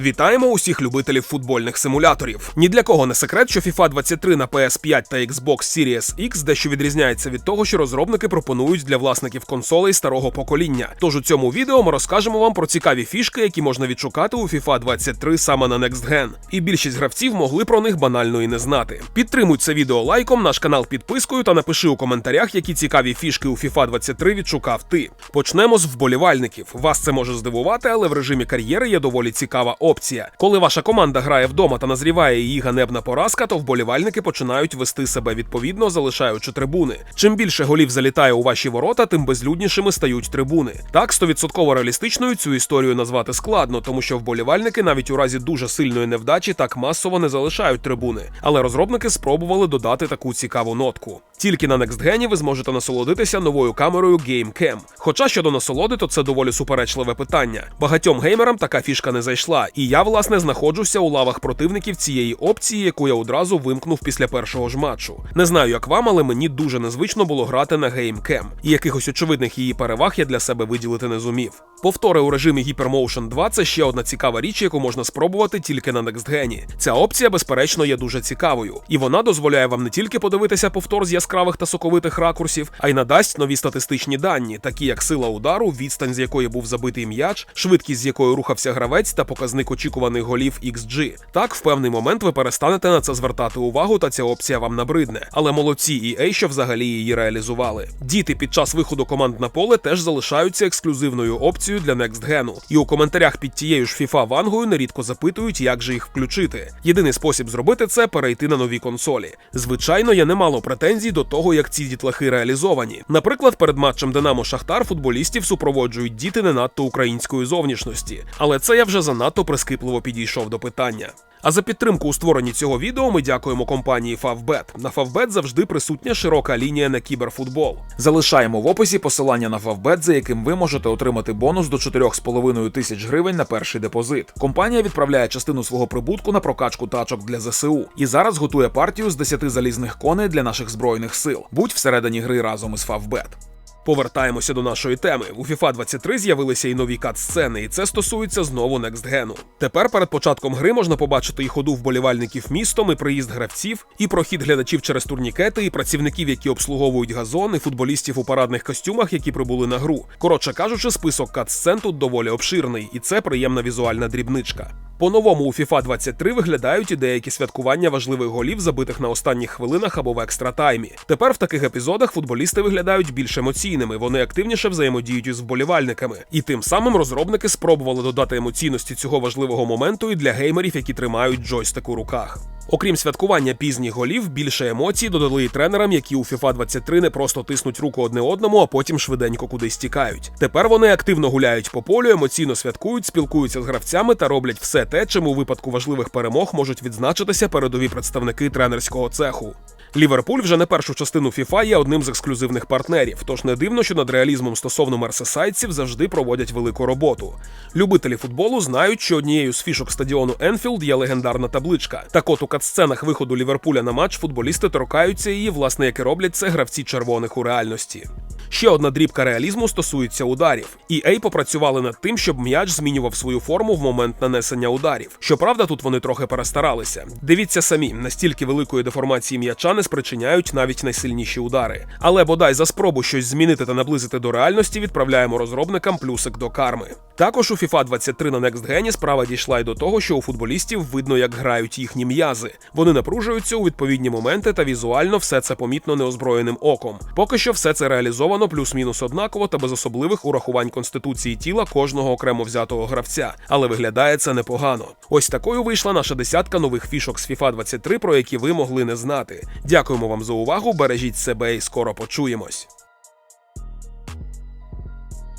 Вітаємо усіх любителів футбольних симуляторів. Ні для кого не секрет, що FIFA 23 на PS5 та Xbox Series X дещо відрізняється від того, що розробники пропонують для власників консолей старого покоління. Тож у цьому відео ми розкажемо вам про цікаві фішки, які можна відшукати у FIFA 23 саме на Next Gen. І більшість гравців могли про них банально і не знати. Підтримуй це відео лайком, наш канал підпискою та напиши у коментарях, які цікаві фішки у FIFA 23 відшукав ти. Почнемо з вболівальників. Вас це може здивувати, але в режимі кар'єри є доволі цікава опція. Коли ваша команда грає вдома та назріває її ганебна поразка, то вболівальники починають вести себе відповідно, залишаючи трибуни. Чим більше голів залітає у ваші ворота, тим безлюднішими стають трибуни. Так, стовідсотково реалістичною цю історію назвати складно, тому що вболівальники навіть у разі дуже сильної невдачі так масово не залишають трибуни. Але розробники спробували додати таку цікаву нотку. Тільки на NextGen ви зможете насолодитися новою камерою GameCam. Хоча щодо насолоди, то це доволі суперечливе питання. Багатьом геймерам така фішка не зайшла, і я, власне, знаходжуся у лавах противників цієї опції, яку я одразу вимкнув після першого ж матчу. Не знаю, як вам, але мені дуже незвично було грати на GameCam. І якихось очевидних її переваг я для себе виділити не зумів. Повтори у режимі Hypermotion 2 це ще одна цікава річ, яку можна спробувати тільки на NextGen. Ця опція, безперечно, є дуже цікавою, і вона дозволяє вам не тільки подивитися повтор з яскравих та соковитих ракурсів, а й надасть нові статистичні дані, такі як сила удару, відстань, з якої був забитий м'яч, швидкість, з якою рухався гравець, та показник очікуваних голів XG. Так, в певний момент ви перестанете на це звертати увагу, та ця опція вам набридне. Але молодці EA, що взагалі її реалізували. Діти під час виходу команд на поле теж залишаються ексклюзивною опцією для NextGen. І у коментарях під тією ж FIFA вангою нерідко запитують, як же їх включити. Єдиний спосіб зробити це перейти на нові консолі. Звичайно, є немало претензій до того, як ці дітлахи реалізовані. Наприклад, перед матчем Динамо Шахтар футболістів супроводжують діти не надто української зовнішності. Але це я вже занадто прискіпливо підійшов до питання. А за підтримку у створенні цього відео ми дякуємо компанії Favbet. На Favbet завжди присутня широка лінія на кіберфутбол. Залишаємо в описі посилання на Favbet, за яким ви можете отримати бонус до 4,5 тисяч гривень на перший депозит. Компанія відправляє частину свого прибутку на прокачку тачок для ЗСУ і зараз готує партію з 10 залізних коней для наших збройних сил. Будь всередині гри разом із Favbet. Повертаємося до нашої теми. У FIFA 23 з'явилися і нові кат-сцени, і це стосується знову NextGen. Тепер перед початком гри можна побачити і ходу вболівальників містом, і приїзд гравців, і прохід глядачів через турнікети, і працівників, які обслуговують газон, і футболістів у парадних костюмах, які прибули на гру. Коротше кажучи, список кат-сцен тут доволі обширний, і це приємна візуальна дрібничка. По-новому у FIFA 23 виглядають і деякі святкування важливих голів, забитих на останніх хвилинах або в екстра таймі. Тепер в таких епізодах футболісти виглядають більш емоційними, вони активніше взаємодіють із вболівальниками. І тим самим розробники спробували додати емоційності цього важливого моменту і для геймерів, які тримають джойстик у руках. Окрім святкування пізніх голів, більше емоцій додали і тренерам, які у FIFA 23 не просто тиснуть руку одне одному, а потім швиденько кудись тікають. Тепер вони активно гуляють по полю, емоційно святкують, спілкуються з гравцями та роблять все те, чим у випадку важливих перемог можуть відзначитися передові представники тренерського цеху. Ліверпуль вже не першу частину FIFA є одним з ексклюзивних партнерів, тож не дивно, що над реалізмом стосовно мерсесайдців завжди проводять велику роботу. Любителі футболу знають, що однією з фішок стадіону Енфілд є легендарна табличка. Так от у катсценах виходу Ліверпуля на матч футболісти торкаються її, власне, як і роблять це гравці червоних у реальності. Ще одна дрібка реалізму стосується ударів. EA попрацювали над тим, щоб м'яч змінював свою форму в момент нанесення ударів. Щоправда, тут вони трохи перестаралися. Дивіться самі, настільки великої деформації м'яча не спричиняють навіть найсильніші удари. Але бодай за спробу щось змінити та наблизити до реальності відправляємо розробникам плюсик до карми. Також у FIFA 23 на NextGen справа дійшла й до того, що у футболістів видно, як грають їхні м'язи. Вони напружуються у відповідні моменти, та візуально все це помітно неозброєним оком. Поки що все це реалізовано плюс-мінус однаково та без особливих урахувань конституції тіла кожного окремо взятого гравця, але виглядає це непогано. Ось такою вийшла наша десятка нових фішок з FIFA 23, про які ви могли не знати. Дякуємо вам за увагу, бережіть себе і скоро почуємось.